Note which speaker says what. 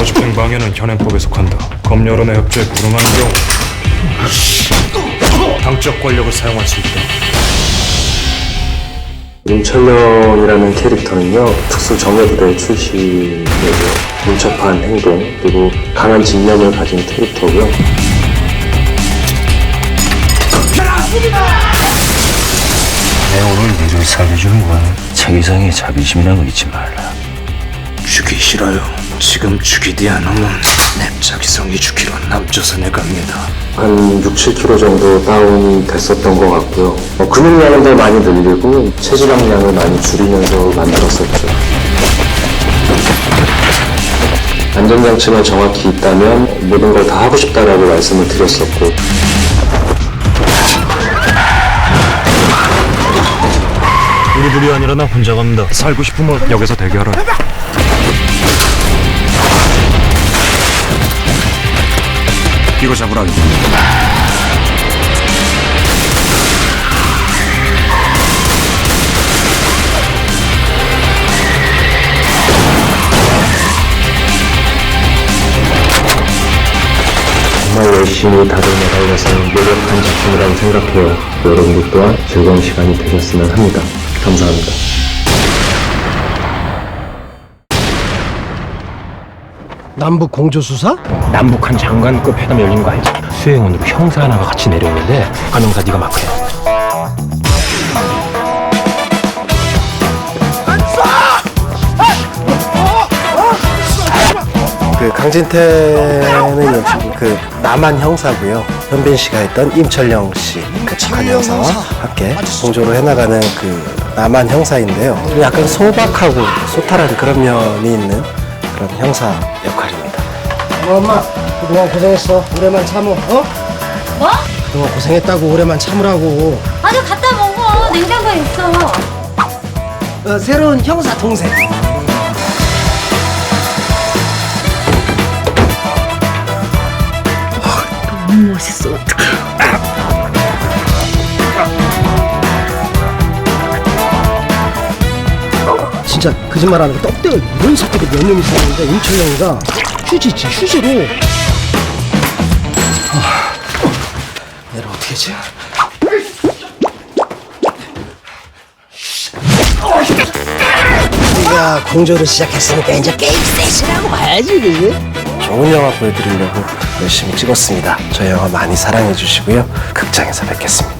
Speaker 1: 사무집행 방해는 현행법에 속한다. 검열원의 협조에 불응한 경우 당적 권력을 사용할 수 있다.
Speaker 2: 윤철령이라는 캐릭터는요 특수 정예부대 출신이고요 민첩한 행동 그리고 강한 집념을 가진 캐릭터고요
Speaker 3: 내 오늘 니를 살려주는 건 자기상의 자비심이란 거 잊지 말라.
Speaker 4: 죽기 싫어요. 지금 죽이디 않으면 내 자기성이 죽기로 남조선에 갑니다.
Speaker 2: 한 6, 7kg 정도 다운이 됐었던 것 같고요 어, 근육량은 더 많이 늘리고 체지방량을 많이 줄이면서 만들었었죠 안전장치만 정확히 있다면 모든 걸 다 하고 싶다라고 말씀을 드렸었고
Speaker 1: 우리 둘이 아니라 나 혼자 갑니다. 살고 싶으면 여기서 대기하라. 이거 잡으라.
Speaker 2: 정말 열심히 나라에 가서 노력한 작품이라고 생각해요. 여러분들 또한 즐거운 시간이 되셨으면 합니다. 감사합니다.
Speaker 5: 남북 공조 수사?
Speaker 6: 남북한 장관급 회담 열린 거 알지? 수행원으로 형사 하나가 같이 내려오는데 관용사 네가 마크해
Speaker 5: 그 강진태는 역시 그 남한 형사고요. 현빈 씨가 했던 임철영 씨, 그 착한 형사와 함께 공조를 해나가는 그 남한 형사인데요. 약간 소박하고 소탈한 그런 면이 있는 그런 형사 역할입니다. 엄마, 그동안 고생했어. 오래만 참어. 어?
Speaker 7: 뭐?
Speaker 5: 그동안 고생했다고 오래만 참으라고.
Speaker 7: 아주 갖다 먹어. 냉장고에 있어.
Speaker 5: 어, 새로운 형사 동생. 진짜 거짓말 안 하고 떡대가 이런 새끼들 몇명 있었는데 임철영이가 휴지 지 휴지로. 아, 내일 어떻게 하지? 우리가 공조를 시작했으니까 이제 게임 세시라고 봐야지 그지? 좋은 영화 보여드리려고 열심히 찍었습니다. 저희 영화 많이 사랑해 주시고요. 극장에서 뵙겠습니다